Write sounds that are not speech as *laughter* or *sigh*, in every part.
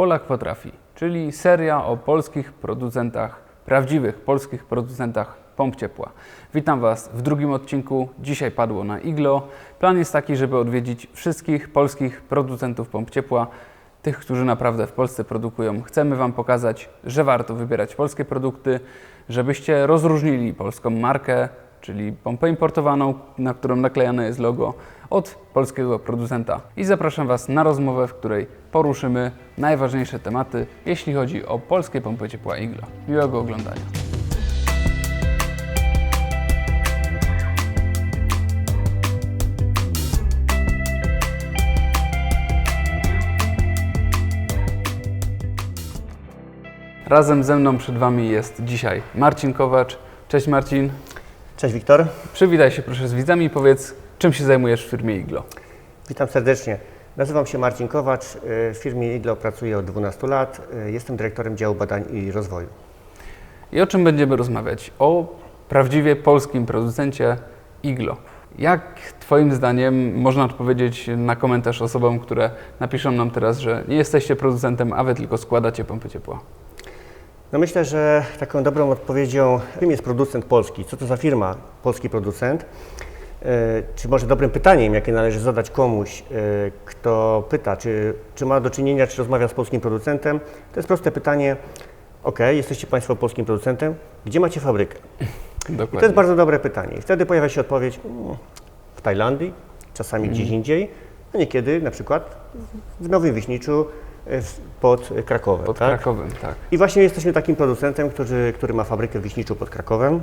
Polak potrafi, czyli seria o polskich producentach, prawdziwych polskich producentach pomp ciepła. Witam Was w drugim odcinku. Dzisiaj padło na iglo. Plan jest taki, żeby odwiedzić wszystkich polskich producentów pomp ciepła, tych, którzy naprawdę w Polsce produkują. Chcemy Wam pokazać, że warto wybierać polskie produkty, żebyście rozróżnili polską markę, czyli pompę importowaną, na którą naklejane jest logo, od polskiego producenta. I zapraszam Was na rozmowę, w której poruszymy najważniejsze tematy, jeśli chodzi o polskie pompy ciepła Iglo. Miłego oglądania. Razem ze mną przed Wami jest dzisiaj Marcin Kowacz. Cześć Marcin. Cześć Wiktor, Przywitaj się proszę z widzami i powiedz, czym się zajmujesz w firmie Iglo. witam serdecznie. Nazywam się Marcin Kowacz, w firmie IGLO pracuję od 12 lat, jestem dyrektorem działu badań i rozwoju. I o czym będziemy rozmawiać? O prawdziwie polskim producencie Iglo. Jak Twoim zdaniem można odpowiedzieć na komentarz osobom, które napiszą nam teraz, że nie jesteście producentem, a Wy tylko składacie pompy ciepła? No myślę, że taką dobrą odpowiedzią, kim jest producent polski, co to za firma polski producent, Y, czy może dobrym pytaniem, jakie należy zadać komuś, y, kto pyta, czy, czy ma do czynienia, czy rozmawia z polskim producentem, to jest proste pytanie, ok, jesteście Państwo polskim producentem, gdzie macie fabrykę? I to jest bardzo dobre pytanie. I wtedy pojawia się odpowiedź mm, w Tajlandii, czasami Mhm. gdzieś indziej, a niekiedy na przykład w Nowym Wiśniczu e, pod Krakowem. Pod tak? Krakowem, tak. I właśnie jesteśmy takim producentem, który, który ma fabrykę w Wiśniczu pod Krakowem.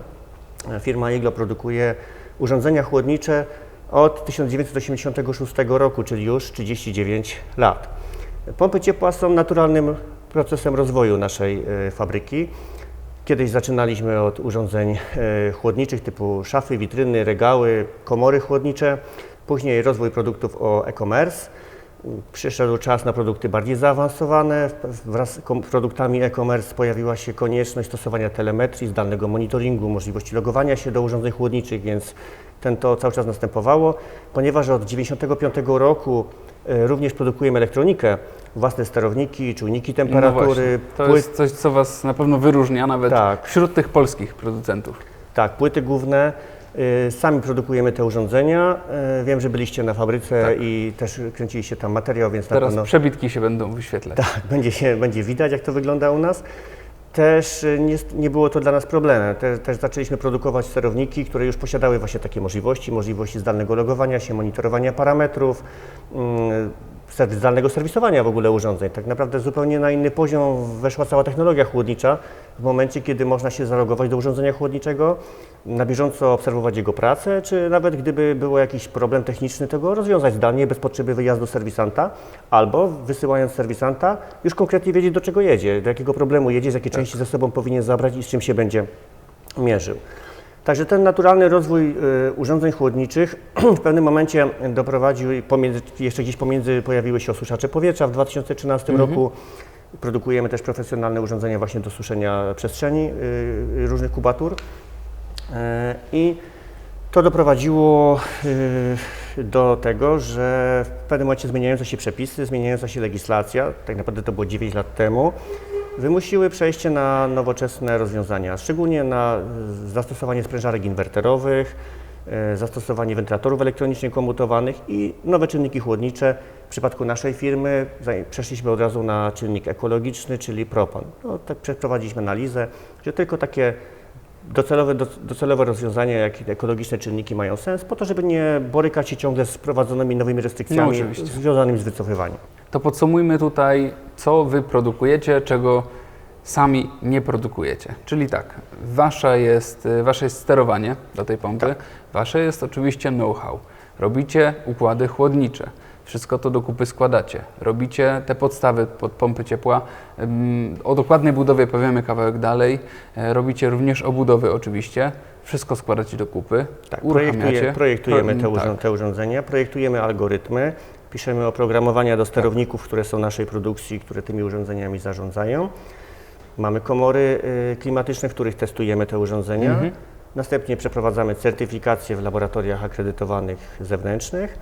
E, Firma Iglo produkuje urządzenia chłodnicze od 1986 roku, czyli już 39 lat. Pompy ciepła są naturalnym procesem rozwoju naszej e, fabryki. Kiedyś zaczynaliśmy od urządzeń e, chłodniczych typu szafy, witryny, regały, komory chłodnicze. Później rozwój produktów o e-commerce. Przyszedł czas na produkty bardziej zaawansowane. Wraz z produktami e-commerce pojawiła się konieczność stosowania telemetrii, zdalnego monitoringu, możliwości logowania się do urządzeń chłodniczych, więc ten to cały czas następowało. Ponieważ od 1995 roku e, również produkujemy elektronikę, własne sterowniki, czujniki No temperatury, właśnie. To jest coś, co Was na pewno wyróżnia nawet Tak. wśród tych polskich producentów. Tak, płyty główne. Y, Sami produkujemy te urządzenia. Y, Wiem, że byliście na fabryce Tak. i też kręciliście tam materiał, więc na Teraz pewno przebitki się będą wyświetlać. tak, *laughs* będzie, się, będzie widać, jak to wygląda u nas. Też y, nie, nie było to dla nas problemem. Te, też zaczęliśmy produkować sterowniki, które już posiadały właśnie takie możliwości, możliwości zdalnego logowania się, monitorowania parametrów, mm, zdalnego serwisowania w ogóle urządzeń. Tak naprawdę zupełnie na inny poziom weszła cała technologia chłodnicza w momencie, kiedy można się zalogować do urządzenia chłodniczego, na bieżąco obserwować jego pracę, czy nawet gdyby był jakiś problem techniczny, to go rozwiązać zdalnie, bez potrzeby wyjazdu serwisanta, albo wysyłając serwisanta, już konkretnie wiedzieć, do czego jedzie, do jakiego problemu jedzie, z jakiej części ze sobą powinien zabrać i z czym się będzie mierzył. Także ten naturalny rozwój y, urządzeń chłodniczych *clears throat* w pewnym momencie doprowadził, pomiędzy, jeszcze gdzieś pomiędzy pojawiły się osuszacze powietrza w 2013 roku. Produkujemy też profesjonalne urządzenia właśnie do suszenia przestrzeni y, różnych kubatur. I to doprowadziło y, do tego, że w pewnym momencie zmieniające się przepisy, zmieniająca się legislacja, tak naprawdę to było 9 lat temu, wymusiły przejście na nowoczesne rozwiązania, szczególnie na zastosowanie sprężarek inwerterowych, y, zastosowanie wentylatorów elektronicznie komutowanych i nowe czynniki chłodnicze. W przypadku naszej firmy przeszliśmy od razu na czynnik ekologiczny, czyli propan. No, tak przeprowadziliśmy analizę, że tylko takie docelowe, do- docelowe rozwiązania, jak i ekologiczne czynniki mają sens, po to, żeby nie borykać się ciągle z wprowadzonymi nowymi No, restrykcjami oczywiście. związanymi z wycofywaniem. To podsumujmy tutaj, co wy produkujecie, czego sami nie produkujecie. Czyli tak, wasza jest, y, wasze jest sterowanie do tej pompy, Tak. wasze jest oczywiście know-how. Robicie układy chłodnicze. Wszystko to do kupy składacie. Robicie te podstawy pod pompy ciepła. O dokładnej budowie powiemy kawałek dalej. E, Robicie również obudowy oczywiście. Wszystko składacie do kupy. Tak, projektuje, projektujemy te, urząd, tak. te urządzenia, projektujemy algorytmy, piszemy oprogramowania do sterowników, które są naszej produkcji, które tymi urządzeniami zarządzają. Mamy komory y, klimatyczne, w których testujemy te urządzenia. Następnie przeprowadzamy certyfikację w laboratoriach akredytowanych zewnętrznych.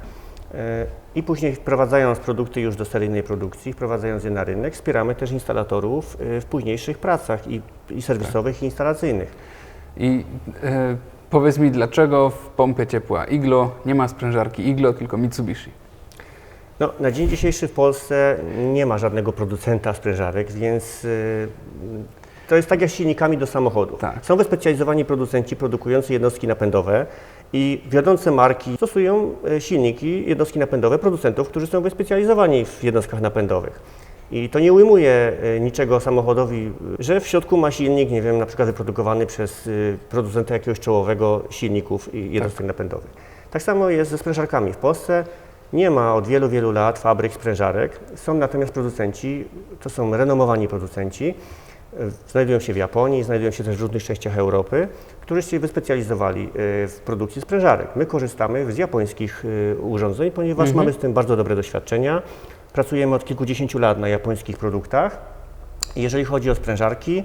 E, I później wprowadzając produkty już do seryjnej produkcji, wprowadzając je na rynek, wspieramy też instalatorów e, w późniejszych pracach i, i serwisowych, i instalacyjnych. I e, powiedz mi, dlaczego w pompie ciepła Iglo nie ma sprężarki Iglo, tylko Mitsubishi? No, na dzień dzisiejszy w Polsce nie ma żadnego producenta sprężarek, więc y, to jest tak jak z silnikami do samochodów. Tak. Są wyspecjalizowani producenci produkujący jednostki napędowe i wiodące marki stosują e, silniki, jednostki napędowe producentów, którzy są wyspecjalizowani w jednostkach napędowych. I to nie ujmuje e, niczego samochodowi, że w środku ma silnik, nie wiem, na przykład wyprodukowany przez y, producenta jakiegoś czołowego silników i jednostek napędowych. Tak samo jest ze sprężarkami. W Polsce nie ma od wielu, wielu lat fabryk sprężarek. Są natomiast producenci, to są renomowani producenci, e, znajdują się w Japonii, znajdują się też w różnych częściach Europy, którzy się wyspecjalizowali e, w produkcji sprężarek. My korzystamy z japońskich e, urządzeń, ponieważ mamy z tym bardzo dobre doświadczenia. Pracujemy od kilkudziesięciu lat na japońskich produktach. Jeżeli chodzi o sprężarki,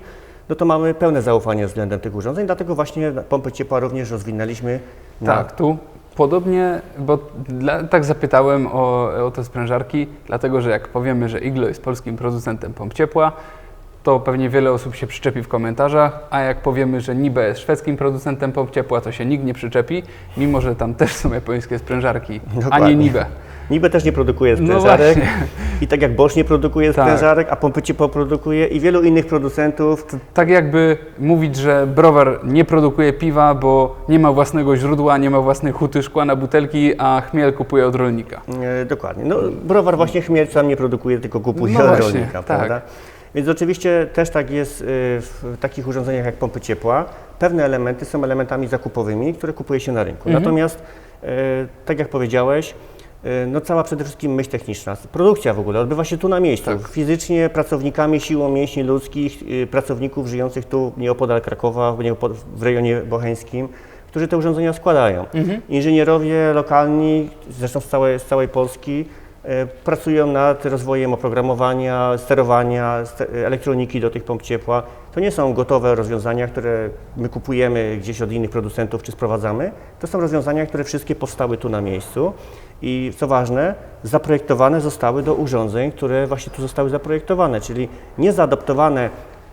no to mamy pełne zaufanie względem tych urządzeń, dlatego właśnie pompy ciepła również rozwinęliśmy na Tak, tu podobnie, bo dla, tak zapytałem o, o te sprężarki, dlatego że jak powiemy, że Iglo jest polskim producentem pomp ciepła, to pewnie wiele osób się przyczepi w komentarzach, a jak powiemy, że Nibe jest szwedzkim producentem pomp ciepła, to się nikt nie przyczepi, mimo że tam też są japońskie sprężarki, a nie Dokładnie. Nibe. Niby też nie produkuje No sprężarek. właśnie. I tak jak Bosch nie produkuje Tak. sprężarek, a pompy ciepła produkuje i wielu innych producentów. Tak jakby mówić, że browar nie produkuje piwa, bo nie ma własnego źródła, nie ma własnej huty szkła na butelki, a chmiel kupuje od rolnika. E, dokładnie. No, browar właśnie chmiel sam nie produkuje, tylko kupuje No od właśnie, rolnika, tak. prawda? Więc oczywiście też tak jest y, w takich urządzeniach jak pompy ciepła. Pewne elementy są elementami zakupowymi, które kupuje się na rynku. Mhm. Natomiast, e, tak jak powiedziałeś, e, no cała przede wszystkim myśl techniczna, produkcja w ogóle odbywa się tu na miejscu. Tak. Fizycznie pracownikami siłą mięśni ludzkich, y, pracowników żyjących tu nieopodal Krakowa, w rejonie bocheńskim, którzy te urządzenia składają. Mhm. Inżynierowie lokalni, zresztą z całej, z całej Polski, pracują nad rozwojem oprogramowania, sterowania, ste- elektroniki do tych pomp ciepła. To nie są gotowe rozwiązania, które my kupujemy gdzieś od innych producentów czy sprowadzamy. To są rozwiązania, które wszystkie powstały tu na miejscu i co ważne, zaprojektowane zostały do urządzeń, które właśnie tu zostały zaprojektowane, czyli nie zaadaptowane,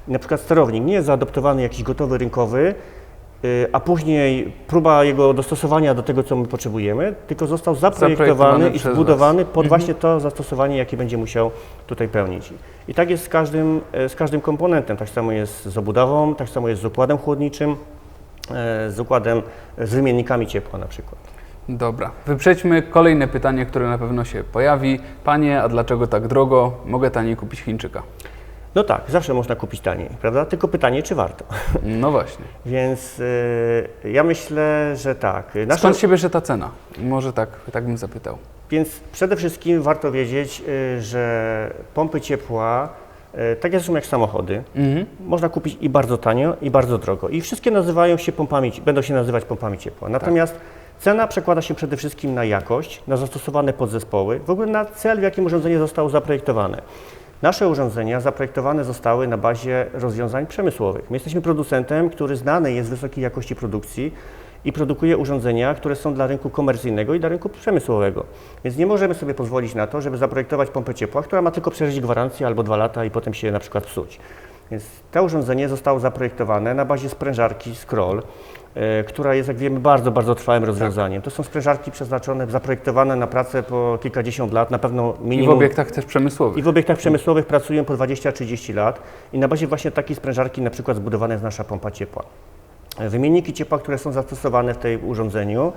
na przykład sterownik nie jest zaadaptowany jakiś gotowy rynkowy, a później próba jego dostosowania do tego, co my potrzebujemy, tylko został zaprojektowany Zaprojektowany i przez zbudowany pod właśnie to zastosowanie, jakie będzie musiał tutaj pełnić. I tak jest z każdym, e, z każdym komponentem. Tak samo jest z obudową, tak samo jest z układem chłodniczym, e, z układem, z wymiennikami ciepła na przykład. Dobra, wyprzejdźmy kolejne pytanie, które na pewno się pojawi. Panie, a dlaczego tak drogo? Mogę taniej kupić Chińczyka. No tak, zawsze można kupić taniej, prawda? Tylko pytanie, czy warto. *laughs* No właśnie. Więc e, ja myślę, że tak. Nasze- Skąd się bierze ta cena? Może tak, tak bym zapytał. Więc przede wszystkim warto wiedzieć, y, że pompy ciepła, y, tak jak zresztą jak samochody, Mhm. można kupić i bardzo tanio, i bardzo drogo. I wszystkie nazywają się pompami, będą się nazywać pompami ciepła. Natomiast cena przekłada się przede wszystkim na jakość, na zastosowane podzespoły, w ogóle na cel, w jakim urządzenie zostało zaprojektowane. Nasze urządzenia zaprojektowane zostały na bazie rozwiązań przemysłowych. My jesteśmy producentem, który znany jest z wysokiej jakości produkcji i produkuje urządzenia, które są dla rynku komercyjnego i dla rynku przemysłowego. Więc nie możemy sobie pozwolić na to, żeby zaprojektować pompę ciepła, która ma tylko przeżyć gwarancję albo dwa lata i potem się na przykład psuć. Więc to urządzenie zostało zaprojektowane na bazie sprężarki Scroll, która jest, jak wiemy, bardzo, bardzo trwałym rozwiązaniem. To są sprężarki przeznaczone, zaprojektowane na pracę po kilkadziesiąt lat, na pewno I w minimum obiektach też przemysłowych. i w obiektach przemysłowych pracują po 20-30 lat i na bazie właśnie takiej sprężarki na przykład zbudowana jest nasza pompa ciepła. Wymienniki ciepła, które są zastosowane w tym urządzeniu,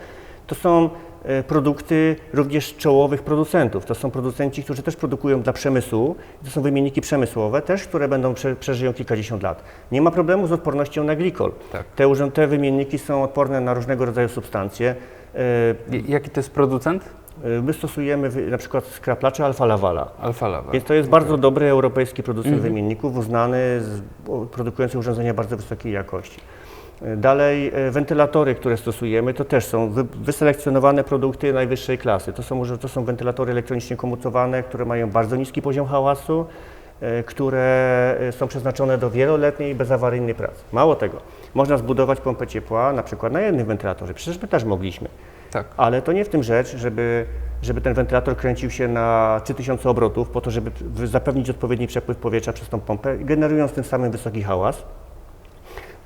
to są e, produkty również czołowych producentów. To są producenci, którzy też produkują dla przemysłu. To są wymienniki przemysłowe też, które będą prze, przeżyją kilkadziesiąt lat. Nie ma problemu z odpornością na glikol. Tak. Te, te wymienniki są odporne na różnego rodzaju substancje. E, Jaki to jest producent? e, My stosujemy na przykład skraplacze alfa lavala. Alfa Lava. Więc to jest bardzo dobry europejski producent Mhm. wymienników, uznany, z, produkujący urządzenia bardzo wysokiej jakości. Dalej e, wentylatory, które stosujemy, to też są wy, wyselekcjonowane produkty najwyższej klasy. To są, to są wentylatory elektronicznie komutowane, które mają bardzo niski poziom hałasu, e, które e, są przeznaczone do wieloletniej, bezawaryjnej pracy. Mało tego, można zbudować pompę ciepła na przykład na jednym wentylatorze, przecież my też mogliśmy. Tak. Ale to nie w tym rzecz, żeby, żeby ten wentylator kręcił się na 3000 obrotów po to, żeby zapewnić odpowiedni przepływ powietrza przez tą pompę, generując tym samym wysoki hałas.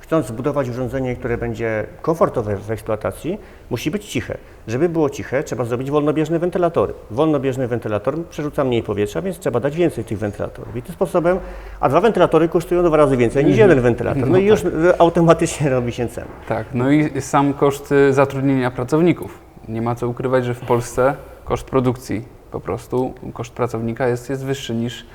Chcąc zbudować urządzenie, które będzie komfortowe w eksploatacji, musi być ciche. Żeby było ciche, trzeba zrobić wolnobieżne wentylatory. Wolnobieżny wentylator przerzuca mniej powietrza, więc trzeba dać więcej tych wentylatorów. I tym sposobem, a dwa wentylatory kosztują dwa razy więcej niż jeden wentylator. No i już automatycznie *laughs* robi się cena. Tak, no i sam koszt y, zatrudnienia pracowników. Nie ma co ukrywać, że w Polsce koszt produkcji po prostu, koszt pracownika jest, jest wyższy niż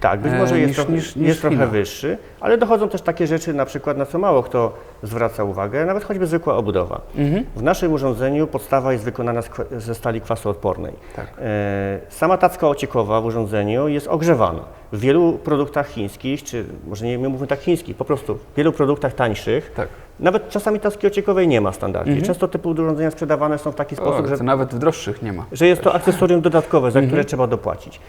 Tak, być E, może jest, niż- trochę, niż- niż jest trochę China. wyższy, ale dochodzą też takie rzeczy, na przykład na co mało kto zwraca uwagę, nawet choćby zwykła obudowa. Mhm. W naszym urządzeniu podstawa jest wykonana z ze stali kwasoodpornej. Tak. E, sama tacka ociekowa w urządzeniu jest ogrzewana. W wielu produktach chińskich, czy może nie my mówimy tak chińskich, po prostu w wielu produktach tańszych, tak. nawet czasami tacki ociekowej nie ma w standardzie. Często te urządzenia sprzedawane są w taki sposób, O, że nawet w droższych nie ma. że jest to akcesorium dodatkowe, za które trzeba dopłacić.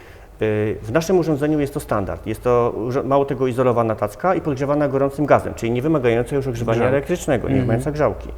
Yy, W naszym urządzeniu jest to standard. Jest to mało tego izolowana tacka i podgrzewana gorącym gazem, czyli nie wymagająca już ogrzewania Grzałki. elektrycznego, nie wymagająca grzałki.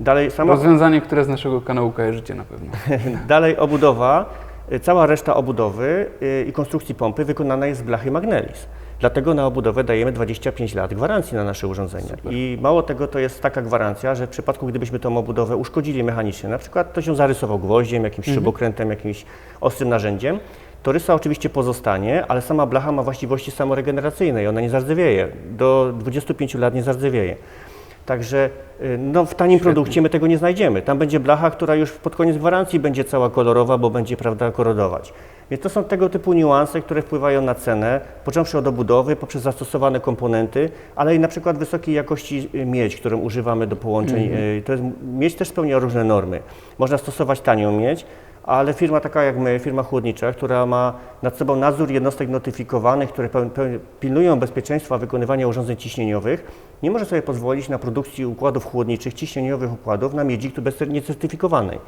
Dalej, sama, Rozwiązanie, które z naszego kanału kojarzycie na pewno. *laughs* dalej obudowa, y, cała reszta obudowy y, i konstrukcji pompy wykonana jest z blachy Magnelis. Dlatego na obudowę dajemy 25 lat gwarancji na nasze urządzenia. I mało tego, to jest taka gwarancja, że w przypadku, gdybyśmy tą obudowę uszkodzili mechanicznie, na przykład ktoś ją zarysował gwoździem, jakimś śrubokrętem, jakimś ostrym narzędziem, to rysa oczywiście pozostanie, ale sama blacha ma właściwości samoregeneracyjne i ona nie zardzewieje. Do 25 lat nie zardzewieje. Także y, no, w tanim produkcie my tego nie znajdziemy. Tam będzie blacha, która już pod koniec gwarancji będzie cała kolorowa, bo będzie prawda korodować. Więc to są tego typu niuanse, które wpływają na cenę, począwszy od obudowy, poprzez zastosowane komponenty, ale i na przykład wysokiej jakości y, miedź, którą używamy do połączeń. Y, To jest, miedź też spełnia różne normy. Można stosować tanią miedź, ale firma taka jak my, firma chłodnicza, która ma nad sobą nadzór jednostek notyfikowanych, które pilnują bezpieczeństwa wykonywania urządzeń ciśnieniowych, nie może sobie pozwolić na produkcji układów chłodniczych, ciśnieniowych układów na miedzi niecertyfikowanej.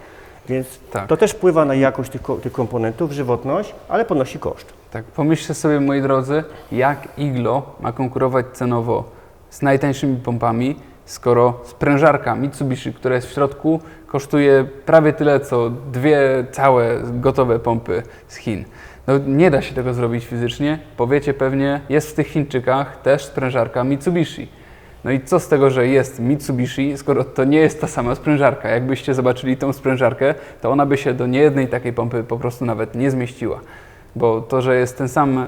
Więc Tak. to też wpływa na jakość tych, tych komponentów, żywotność, ale ponosi koszt. Tak, pomyślcie sobie, moi drodzy, jak Iglo ma konkurować cenowo z najtańszymi pompami, skoro sprężarka Mitsubishi, która jest w środku, kosztuje prawie tyle, co dwie całe gotowe pompy z Chin. No, nie da się tego zrobić fizycznie. Powiecie pewnie, jest w tych Chińczykach też sprężarka Mitsubishi. No i co z tego, że jest Mitsubishi, skoro to nie jest ta sama sprężarka? Jakbyście zobaczyli tą sprężarkę, to ona by się do niejednej takiej pompy po prostu nawet nie zmieściła. Bo to, że jest ten sam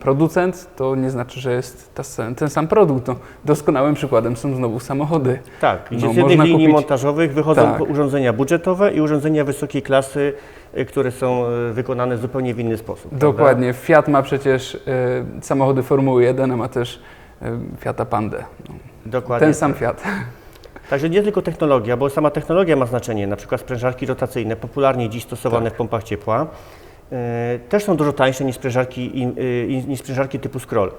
producent, to nie znaczy, że jest ta, ten sam produkt. No, doskonałym przykładem są znowu samochody. Tak, i No, z jednych linii kupić- montażowych wychodzą Tak. urządzenia budżetowe i urządzenia wysokiej klasy, y, które są y, wykonane zupełnie w inny sposób. prawda? Dokładnie. Fiat ma przecież y, samochody Formuły 1, a ma też y, Fiata Pandę. No, Dokładnie. ten sam tak. Fiat. Także nie tylko technologia, bo sama technologia ma znaczenie, na przykład sprężarki rotacyjne, popularnie dziś stosowane Tak. w pompach ciepła, też są dużo tańsze niż sprężarki, i- niż sprężarki typu scroll.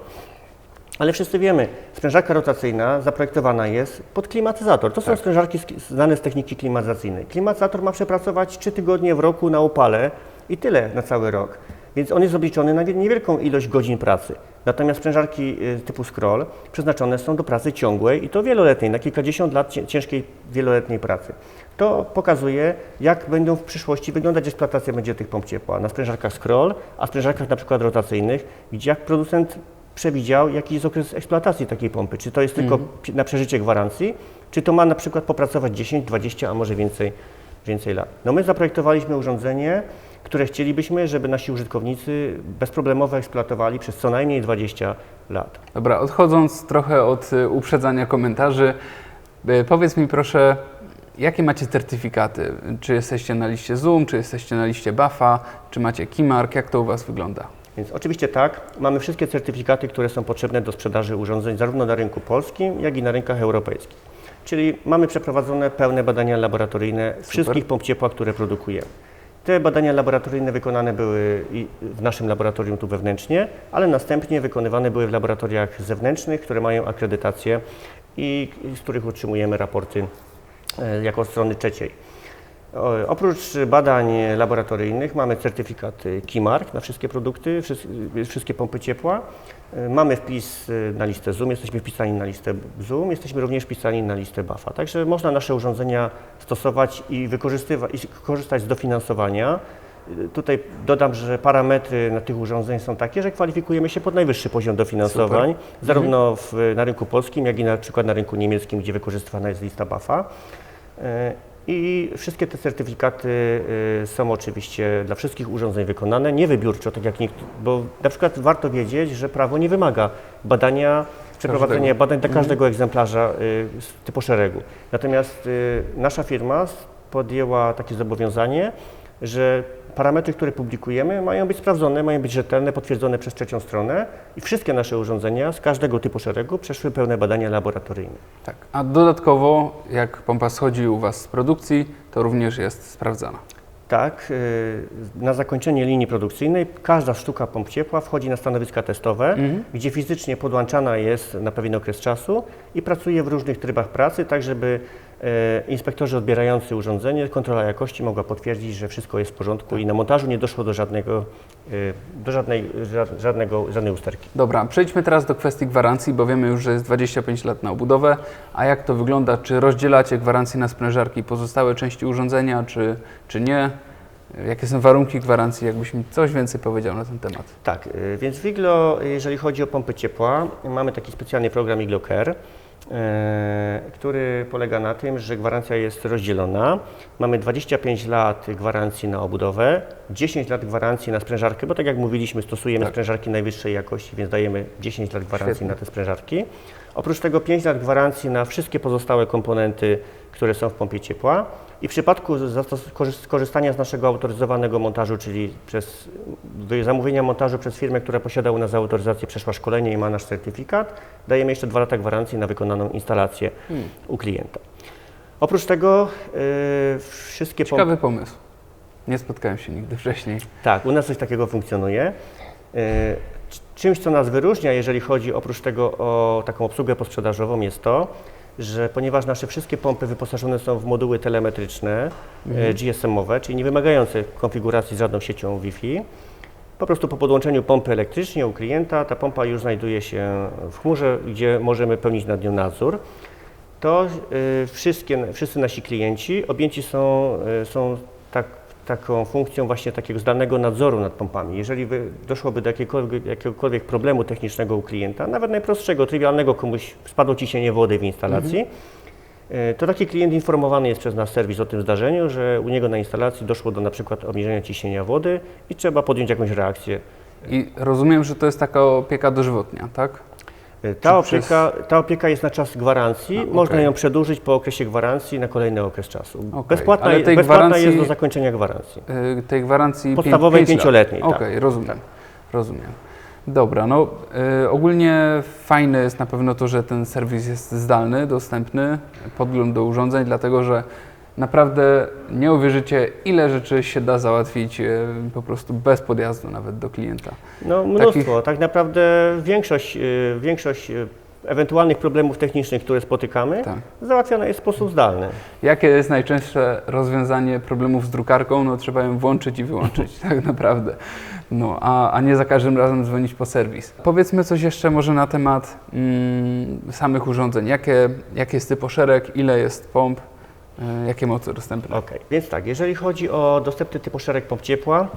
Ale wszyscy wiemy, sprężarka rotacyjna zaprojektowana jest pod klimatyzator. To są Tak. sprężarki znane z techniki klimatyzacyjnej. Klimatyzator ma przepracować 3 tygodnie w roku na upale i tyle na cały rok. Więc on jest obliczony na wie- niewielką ilość godzin pracy. Natomiast sprężarki y, typu scroll przeznaczone są do pracy ciągłej i to wieloletniej, na kilkadziesiąt lat cię- ciężkiej wieloletniej pracy. To pokazuje, jak będą w przyszłości wyglądać eksploatacja będzie tych pomp ciepła. Na sprężarkach scroll, a sprężarkach na przykład rotacyjnych, gdzie jak producent przewidział, jaki jest okres eksploatacji takiej pompy. Czy to jest tylko pi- na przeżycie gwarancji, czy to ma na przykład popracować 10, 20, a może więcej, więcej lat. No my zaprojektowaliśmy urządzenie, które chcielibyśmy, żeby nasi użytkownicy bezproblemowo eksploatowali przez co najmniej 20 lat. Dobra, odchodząc trochę od y, uprzedzania komentarzy, y, powiedz mi proszę, jakie macie certyfikaty? Czy jesteście na liście Zoom, czy jesteście na liście BAFA, czy macie Kimark? Jak to u Was wygląda? Więc oczywiście tak, mamy wszystkie certyfikaty, które są potrzebne do sprzedaży urządzeń zarówno na rynku polskim, jak i na rynkach europejskich. Czyli mamy przeprowadzone pełne badania laboratoryjne wszystkich pomp ciepła, które produkujemy. Te badania laboratoryjne wykonane były w naszym laboratorium tu wewnętrznie, ale następnie wykonywane były w laboratoriach zewnętrznych, które mają akredytację i z których otrzymujemy raporty jako strony trzeciej. Oprócz badań laboratoryjnych mamy certyfikat KIMARK na wszystkie produkty, wszys- wszystkie pompy ciepła. Y, Mamy wpis y, na listę Zoom, jesteśmy wpisani na listę Zoom, jesteśmy również wpisani na listę BAFA. Także można nasze urządzenia stosować i wykorzystywać, i korzystać z dofinansowania. Tutaj dodam, że parametry na tych urządzeń są takie, że kwalifikujemy się pod najwyższy poziom dofinansowań, zarówno w, na rynku polskim, jak i na przykład na rynku niemieckim, gdzie wykorzystywana jest lista BAFA. E, I wszystkie te certyfikaty y, są oczywiście dla wszystkich urządzeń wykonane, nie wybiórczo, tak jak niektórzy, bo na przykład warto wiedzieć, że prawo nie wymaga badania, przeprowadzenia badań dla każdego egzemplarza z typu szeregu. Natomiast nasza firma podjęła takie zobowiązanie, że parametry, które publikujemy, mają być sprawdzone, mają być rzetelne, potwierdzone przez trzecią stronę i wszystkie nasze urządzenia z każdego typu szeregu przeszły pełne badania laboratoryjne. Tak. A dodatkowo, jak pompa schodzi u Was z produkcji, to również jest sprawdzana. Tak, y, na zakończenie linii produkcyjnej każda sztuka pomp ciepła wchodzi na stanowiska testowe, gdzie fizycznie podłączana jest na pewien okres czasu i pracuje w różnych trybach pracy, tak żeby inspektorzy odbierający urządzenie, kontrola jakości mogła potwierdzić, że wszystko jest w porządku i na montażu nie doszło do żadnego, y, do żadnej, ża- żadnego, żadnej usterki. Dobra, przejdźmy teraz do kwestii gwarancji, bo wiemy już, że jest 25 lat na obudowę. A jak to wygląda? Czy rozdzielacie gwarancję na sprężarki i pozostałe części urządzenia, czy, czy nie? Jakie są warunki gwarancji? Jakbyś mi coś więcej powiedział na ten temat. Tak, y, więc w Iglo, jeżeli chodzi o pompy ciepła, mamy taki specjalny program Iglo Care, e, który polega na tym, że gwarancja jest rozdzielona. Mamy 25 lat gwarancji na obudowę, 10 lat gwarancji na sprężarkę, bo tak jak mówiliśmy, stosujemy Tak. sprężarki najwyższej jakości, więc dajemy 10 lat gwarancji Świetnie. na te sprężarki. Oprócz tego 5 lat gwarancji na wszystkie pozostałe komponenty, które są w pompie ciepła. I w przypadku skorzystania z naszego autoryzowanego montażu, czyli przez zamówienia montażu przez firmę, która posiada u nas autoryzację, przeszła szkolenie i ma nasz certyfikat, dajemy jeszcze 2 lata gwarancji na wykonaną instalację Hmm. u klienta. Oprócz tego yy, wszystkie. Ciekawy pomysł. Nie spotkałem się nigdy wcześniej. Tak, u nas coś takiego funkcjonuje. Yy, Czymś, co nas wyróżnia, jeżeli chodzi oprócz tego o taką obsługę posprzedażową, jest to, że ponieważ nasze wszystkie pompy wyposażone są w moduły telemetryczne, e, GSM-owe, czyli nie wymagające konfiguracji z żadną siecią Wi-Fi, po prostu po podłączeniu pompy elektrycznie u klienta, ta pompa już znajduje się w chmurze, gdzie możemy pełnić nad nią nadzór. To y, wszystkie, wszyscy nasi klienci objęci są, y, są taką funkcją właśnie takiego zdalnego nadzoru nad pompami. Jeżeli doszłoby do jakiegokolwiek, jakiegokolwiek problemu technicznego u klienta, nawet najprostszego, trywialnego, komuś spadło ciśnienie wody w instalacji, y, to taki klient informowany jest przez nasz serwis o tym zdarzeniu, że u niego na instalacji doszło do na przykład obniżenia ciśnienia wody i trzeba podjąć jakąś reakcję I rozumiem, że to jest taka opieka dożywotnia, tak? Ta Czy przez- opieka, ta opieka jest na czas gwarancji. A, Można ją przedłużyć po okresie gwarancji na kolejny okres czasu. Okej, Bezpłatna, ale tej bezpłatna gwarancji- jest do zakończenia gwarancji. Y, tej gwarancji Podstawowej pięć pięcioletniej, tak. Okej, rozumiem. Rozumiem. Dobra, no y, ogólnie fajne jest na pewno to, że ten serwis jest zdalny, dostępny, podgląd do urządzeń, dlatego że naprawdę nie uwierzycie, ile rzeczy się da załatwić y, po prostu bez podjazdu nawet do klienta. No mnóstwo. Tak naprawdę większość, y, większość y, ewentualnych problemów technicznych, które spotykamy, Tak. załatwiana jest w sposób zdalny. Jakie jest najczęstsze rozwiązanie problemów z drukarką? No trzeba ją włączyć i wyłączyć, *laughs* tak naprawdę. No, a, a nie za każdym razem dzwonić po serwis. Powiedzmy coś jeszcze może na temat mm, samych urządzeń. Jakie, jaki jest typoszereg, ile jest pomp, jakie moce dostępne? Okej, więc tak, jeżeli chodzi o dostępny typu szereg pomp ciepła,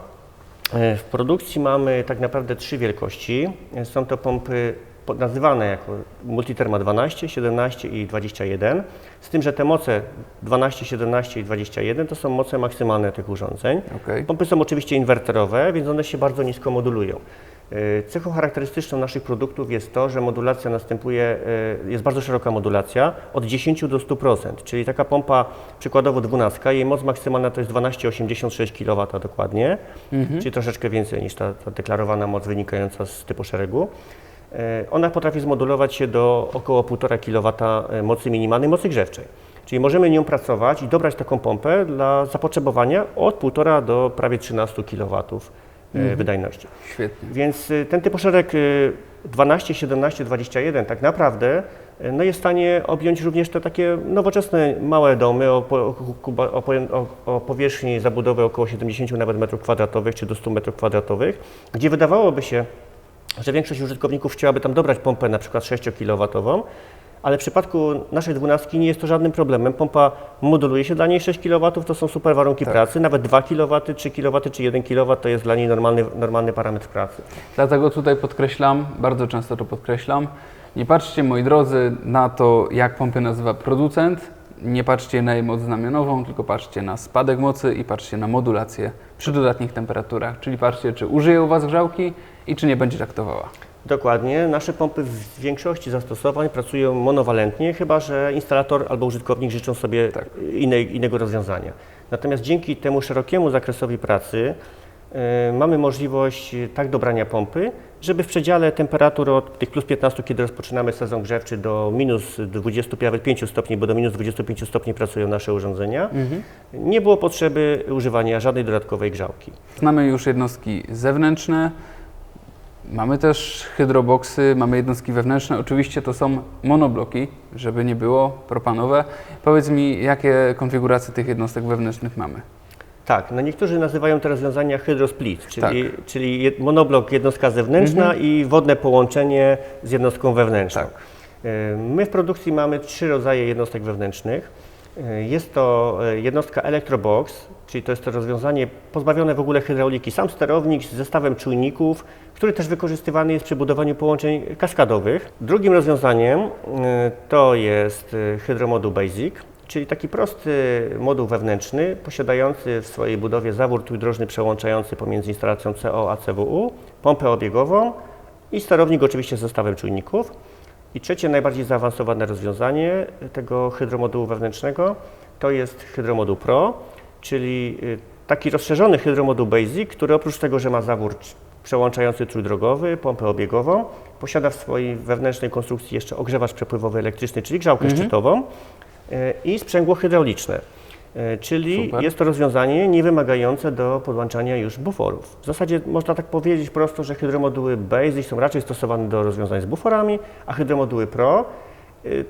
e, w produkcji mamy tak naprawdę trzy wielkości. E, Są to pompy nazywane jako Multiterma 12, 17 i 21, z tym, że te moce 12, 17 i 21 to są moce maksymalne tych urządzeń. Okej. Pompy są oczywiście inwerterowe, więc one się bardzo nisko modulują. E, Cechą charakterystyczną naszych produktów jest to, że modulacja następuje, e, jest bardzo szeroka modulacja, od 10 do 100%, czyli taka pompa, przykładowo 12, jej moc maksymalna to jest 12,86 kW dokładnie, czyli troszeczkę więcej niż ta, ta deklarowana moc wynikająca z typu szeregu. E, Ona potrafi zmodulować się do około 1,5 kW mocy minimalnej, mocy grzewczej. Czyli możemy nią pracować i dobrać taką pompę dla zapotrzebowania od 1,5 do prawie 13 kW e, wydajności. Świetnie. Więc y, ten typu szereg y, 12, 17, 21 tak naprawdę y, no jest w stanie objąć również te takie nowoczesne małe domy o, o, o powierzchni zabudowy około 70 nawet metrów kwadratowych czy do 100 metrów kwadratowych, gdzie wydawałoby się, że większość użytkowników chciałaby tam dobrać pompę na przykład 6 kW, ale w przypadku naszej dwunastki nie jest to żadnym problemem. Pompa moduluje się dla niej 6 kW, to są super warunki Tak. pracy, nawet 2 kW, 3 kW czy 1 kW to jest dla niej normalny, normalny parametr pracy. Dlatego tutaj podkreślam, bardzo często to podkreślam, nie patrzcie moi drodzy na to, jak pompę nazywa producent, nie patrzcie na jej moc znamionową, tylko patrzcie na spadek mocy i patrzcie na modulację przy dodatnich temperaturach, czyli patrzcie, czy użyje u Was grzałki i czy nie będzie taktowała. Dokładnie. Nasze pompy w większości zastosowań pracują monowalentnie, chyba że instalator albo użytkownik życzą sobie Tak. innej, innego rozwiązania. Natomiast dzięki temu szerokiemu zakresowi pracy e, mamy możliwość e, tak dobrania pompy, żeby w przedziale temperatur od tych plus 15, kiedy rozpoczynamy sezon grzewczy, do minus 20, prawie 5 stopni, bo do minus 25 stopni pracują nasze urządzenia, nie było potrzeby używania żadnej dodatkowej grzałki. Znamy już jednostki zewnętrzne, mamy też hydroboksy, mamy jednostki wewnętrzne. Oczywiście to są monobloki, żeby nie było propanowe. Powiedz mi, jakie konfiguracje tych jednostek wewnętrznych mamy? Tak, no niektórzy nazywają te rozwiązania hydrosplit, czyli, czyli jed- monoblok jednostka zewnętrzna i wodne połączenie z jednostką wewnętrzną. Tak. E, My w produkcji mamy trzy rodzaje jednostek wewnętrznych. E, Jest to e, jednostka Electrobox, czyli to jest to rozwiązanie pozbawione w ogóle hydrauliki. Sam sterownik z zestawem czujników, który też wykorzystywany jest przy budowaniu połączeń kaskadowych. Drugim rozwiązaniem e, to jest e, hydromoduł Basic, czyli taki prosty moduł wewnętrzny, posiadający w swojej budowie zawór trójdrożny przełączający pomiędzy instalacją CO a CWU, pompę obiegową i sterownik oczywiście z zestawem czujników. I trzecie, najbardziej zaawansowane rozwiązanie tego hydromodułu wewnętrznego to jest hydromoduł Pro, czyli y, taki rozszerzony hydromoduł Basic, który oprócz tego, że ma zawór przełączający trójdrogowy, pompę obiegową, posiada w swojej wewnętrznej konstrukcji jeszcze ogrzewacz przepływowy elektryczny, czyli grzałkę szczytową y, i sprzęgło hydrauliczne. Y, Czyli Super. jest to rozwiązanie niewymagające do podłączania już buforów. W zasadzie można tak powiedzieć prosto, że hydromoduły Basic są raczej stosowane do rozwiązań z buforami, a hydromoduły Pro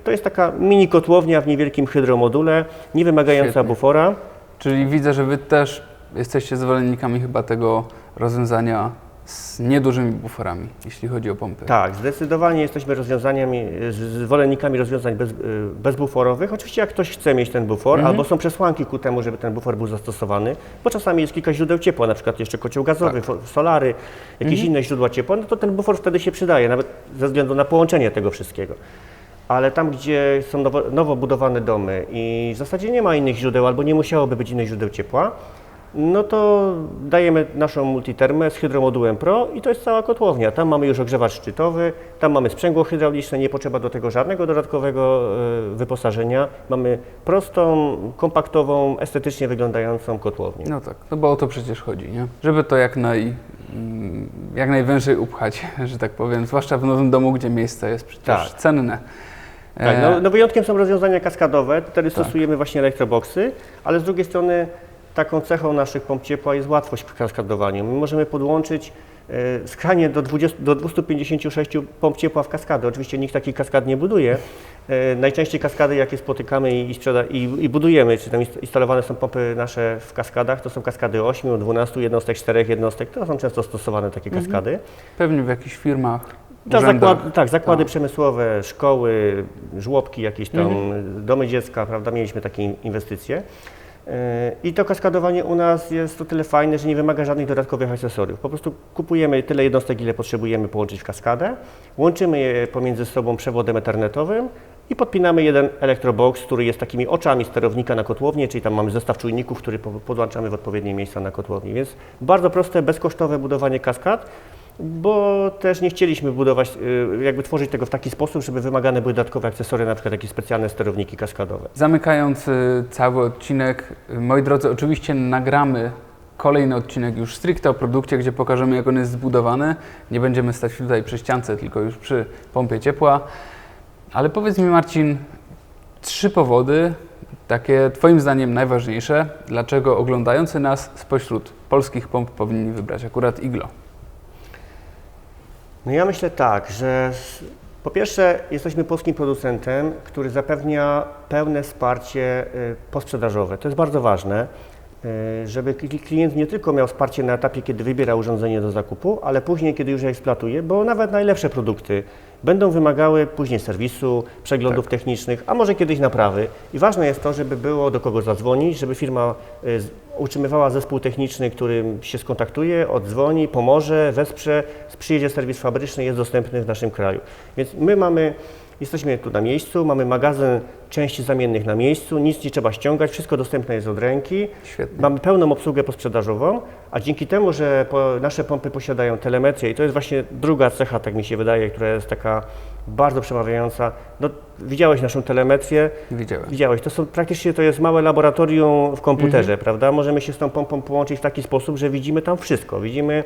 to jest taka mini kotłownia w niewielkim hydromodule, nie wymagająca Świetnie. bufora. Czyli widzę, że Wy też jesteście zwolennikami chyba tego rozwiązania z niedużymi buforami, jeśli chodzi o pompy. Tak, zdecydowanie jesteśmy rozwiązaniami, z- zwolennikami rozwiązań bez, y, bezbuforowych. Oczywiście jak ktoś chce mieć ten bufor, Mhm. albo są przesłanki ku temu, żeby ten bufor był zastosowany, bo czasami jest kilka źródeł ciepła, na przykład jeszcze kocioł gazowy, Tak. solary, jakieś Mhm. inne źródła ciepła, no to ten bufor wtedy się przydaje, nawet ze względu na połączenie tego wszystkiego. Ale tam, gdzie są nowo, nowo budowane domy i w zasadzie nie ma innych źródeł, albo nie musiałoby być innych źródeł ciepła, no to dajemy naszą multitermę z hydromodułem Pro i to jest cała kotłownia. Tam mamy już ogrzewacz szczytowy, tam mamy sprzęgło hydrauliczne, nie potrzeba do tego żadnego dodatkowego e, wyposażenia. Mamy prostą, kompaktową, estetycznie wyglądającą kotłownię. No tak, no bo o to przecież chodzi, nie? Żeby to jak, naj, mm, jak najwężej upchać, *laughs* że tak powiem, zwłaszcza w nowym domu, gdzie miejsce jest przecież Tak. cenne. Tak, E, no, no wyjątkiem są rozwiązania kaskadowe, wtedy Tak. stosujemy właśnie elektroboksy, ale z drugiej strony taką cechą naszych pomp ciepła jest łatwość w kaskadowaniu. My możemy podłączyć e, skrajnie do, 20, do 256 pomp ciepła w kaskadę. Oczywiście nikt takich kaskad nie buduje. E, najczęściej kaskady, jakie spotykamy i, sprzeda- i, i budujemy, czy tam inst- instalowane są pompy nasze w kaskadach, to są kaskady 8, 12 jednostek, 4 jednostek. To są często stosowane takie Mhm. kaskady. Pewnie w jakichś firmach, Tak, urzędach. zakład, tak, zakłady Tak. przemysłowe, szkoły, żłobki jakieś tam, Mhm. domy dziecka, prawda, mieliśmy takie in- inwestycje. Yy, I to kaskadowanie u nas jest o tyle fajne, że nie wymaga żadnych dodatkowych akcesoriów. Po prostu kupujemy tyle jednostek, ile potrzebujemy połączyć w kaskadę, łączymy je pomiędzy sobą przewodem ethernetowym i podpinamy jeden elektrobox, który jest takimi oczami sterownika na kotłownię, czyli tam mamy zestaw czujników, który po- podłączamy w odpowiednie miejsca na kotłowni. Więc bardzo proste, bezkosztowe budowanie kaskad bo też nie chcieliśmy budować, y, jakby tworzyć tego w taki sposób, żeby wymagane były dodatkowe akcesoria, na przykład jakieś specjalne sterowniki kaskadowe. Zamykając y, cały odcinek, y, moi drodzy, oczywiście nagramy kolejny odcinek już stricte o produkcie, gdzie pokażemy, jak on jest zbudowany. Nie będziemy stać tutaj przy ściance, tylko już przy pompie ciepła. Ale powiedz mi, Marcin, trzy powody, takie Twoim zdaniem najważniejsze, dlaczego oglądający nas spośród polskich pomp powinni wybrać akurat Iglo. No ja myślę tak, że po pierwsze jesteśmy polskim producentem, który zapewnia pełne wsparcie y, posprzedażowe. To jest bardzo ważne. e, żeby kli- klient nie tylko miał wsparcie na etapie, kiedy wybiera urządzenie do zakupu, ale później, kiedy już je eksploatuje, bo nawet najlepsze produkty będą wymagały później serwisu, przeglądów technicznych, a może kiedyś naprawy. I ważne jest to, żeby było do kogo zadzwonić, żeby firma z- utrzymywała zespół techniczny, którym się skontaktuje, odzwoni, pomoże, wesprze, przyjedzie serwis fabryczny, jest dostępny w naszym kraju. Więc my mamy Jesteśmy tu na miejscu, mamy magazyn części zamiennych na miejscu, nic nie trzeba ściągać, wszystko dostępne jest od ręki. Świetnie. Mamy pełną obsługę posprzedażową, a dzięki temu, że po, nasze pompy posiadają telemetrię i to jest właśnie druga cecha, tak mi się wydaje, która jest taka bardzo przemawiająca. No, widziałeś naszą telemetrię, Widziałem. widziałeś, to są praktycznie to jest małe laboratorium w komputerze, prawda? Możemy się z tą pompą połączyć w taki sposób, że widzimy tam wszystko. Widzimy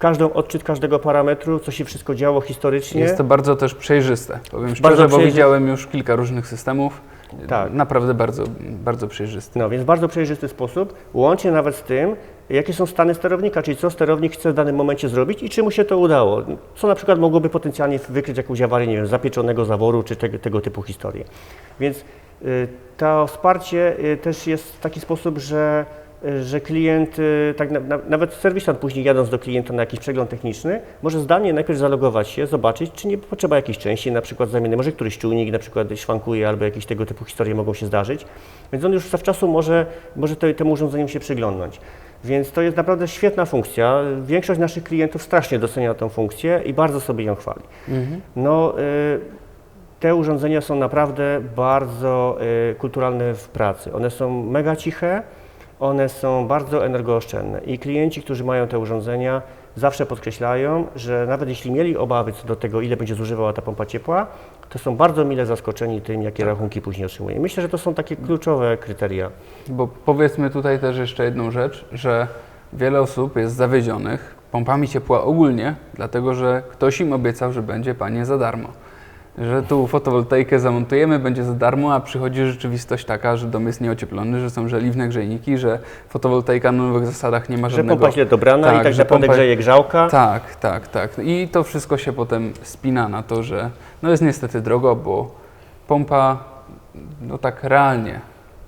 każdą odczyt każdego parametru, co się wszystko działo historycznie. Jest to bardzo też przejrzyste. Powiem Bardzo szczerze, bo przejrzyste. widziałem już kilka różnych systemów. Tak. Naprawdę bardzo, bardzo przejrzysty. No więc bardzo przejrzysty sposób, łącznie nawet z tym, jakie są stany sterownika, czyli co sterownik chce w danym momencie zrobić i czy mu się to udało. Co na przykład mogłoby potencjalnie wykryć jakąś awarię, nie wiem, zapieczonego zaworu czy tego, tego typu historie. Więc y, to wsparcie y, też jest w taki sposób, że, że klient, y, tak na, na, nawet serwisant później jadąc do klienta na jakiś przegląd techniczny, może zdalnie najpierw zalogować się, zobaczyć, czy nie potrzeba jakiejś części, na przykład zamiany, może któryś czujnik na przykład szwankuje albo jakieś tego typu historie mogą się zdarzyć. Więc on już zawczasu może, może te, temu urządzeniu się przyglądnąć. Więc to jest naprawdę świetna funkcja. Większość naszych klientów strasznie docenia tę funkcję i bardzo sobie ją chwali. No, y, te urządzenia są naprawdę bardzo y, kulturalne w pracy. One są mega ciche, one są bardzo energooszczędne i klienci, którzy mają te urządzenia, zawsze podkreślają, że nawet jeśli mieli obawy co do tego, ile będzie zużywała ta pompa ciepła, to są bardzo mile zaskoczeni tym, jakie rachunki później otrzymują. I Myślę, że to są takie kluczowe kryteria. Bo powiedzmy tutaj też jeszcze jedną rzecz, że wiele osób jest zawiedzionych pompami ciepła ogólnie, dlatego że ktoś im obiecał, że będzie panie za darmo. Że tu fotowoltaikę zamontujemy, będzie za darmo, a przychodzi rzeczywistość taka, że dom jest nieocieplony, że są żeliwne grzejniki, że fotowoltaika na nowych zasadach nie ma Że żadnego... pompa źle dobrana Tak, i tak że naprawdę pompa- grzeje grzałka. Tak, tak, tak. I to wszystko się potem spina na to, że no jest niestety drogo, bo pompa, no tak realnie,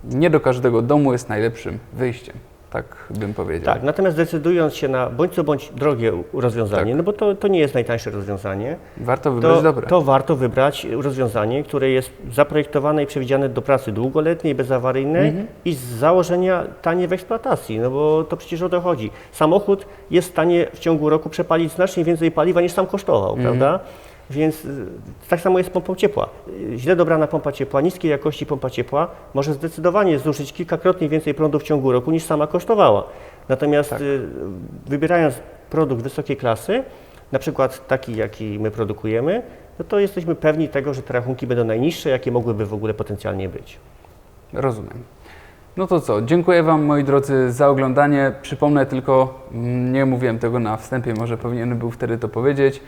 nie do każdego domu jest najlepszym wyjściem. Tak bym powiedział. Tak, natomiast decydując się na bądź co bądź drogie rozwiązanie, Tak. no bo to, to nie jest najtańsze rozwiązanie, Warto wybrać to, dobre. to warto wybrać rozwiązanie, które jest zaprojektowane i przewidziane do pracy długoletniej, bezawaryjnej Mhm. i z założenia tanie w eksploatacji, no bo to przecież o to chodzi. Samochód jest w stanie w ciągu roku przepalić znacznie więcej paliwa niż sam kosztował, Mhm. prawda? Więc y, tak samo jest z pompą ciepła. Źle dobrana pompa ciepła, niskiej jakości pompa ciepła może zdecydowanie zużyć kilkakrotnie więcej prądu w ciągu roku niż sama kosztowała. Natomiast Tak. y, wybierając produkt wysokiej klasy, na przykład taki, jaki my produkujemy, no to jesteśmy pewni tego, że te rachunki będą najniższe, jakie mogłyby w ogóle potencjalnie być. Rozumiem. No to co, dziękuję Wam moi drodzy za oglądanie. Przypomnę tylko, mm, nie mówiłem tego na wstępie, może powinienem był wtedy to powiedzieć.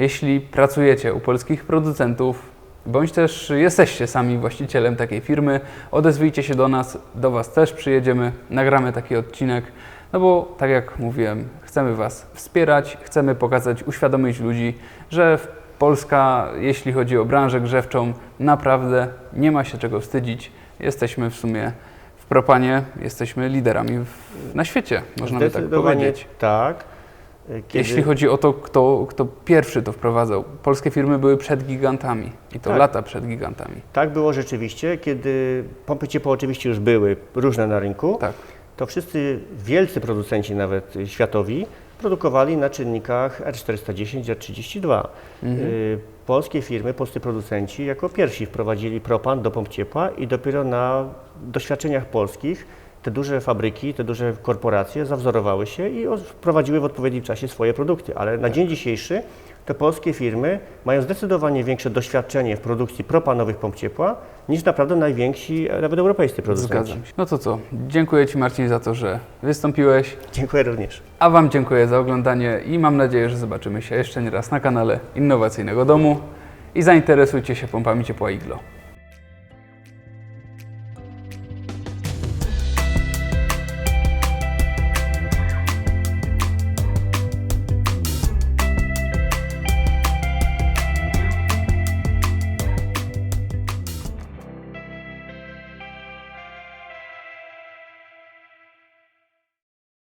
Jeśli pracujecie u polskich producentów, bądź też jesteście sami właścicielem takiej firmy, odezwijcie się do nas, do Was też przyjedziemy, nagramy taki odcinek. No bo tak jak mówiłem, chcemy Was wspierać, chcemy pokazać, uświadomić ludzi, że Polska, jeśli chodzi o branżę grzewczą, naprawdę nie ma się czego wstydzić. Jesteśmy w sumie w propanie, jesteśmy liderami w, na świecie, można by tak powiedzieć. tak. Kiedy... Jeśli chodzi o to, kto, kto pierwszy to wprowadzał, polskie firmy były przed gigantami i to Tak. lata przed gigantami. Tak było rzeczywiście, kiedy pompy ciepła oczywiście już były różne na rynku, Tak. to wszyscy wielcy producenci nawet światowi produkowali na czynnikach R410, R32. Mhm. Y, Polskie firmy, polscy producenci jako pierwsi wprowadzili propan do pomp ciepła i dopiero na doświadczeniach polskich te duże fabryki, te duże korporacje zawzorowały się i wprowadziły w odpowiednim czasie swoje produkty. Ale na dzień dzisiejszy te polskie firmy mają zdecydowanie większe doświadczenie w produkcji propanowych pomp ciepła niż naprawdę najwięksi, e, nawet europejscy producenci. Zgadzam się. No to co, dziękuję Ci Marcin za to, że wystąpiłeś, Dziękuję również. a Wam dziękuję za oglądanie i mam nadzieję, że zobaczymy się jeszcze nie raz na kanale Innowacyjnego Domu i zainteresujcie się pompami ciepła Iglo.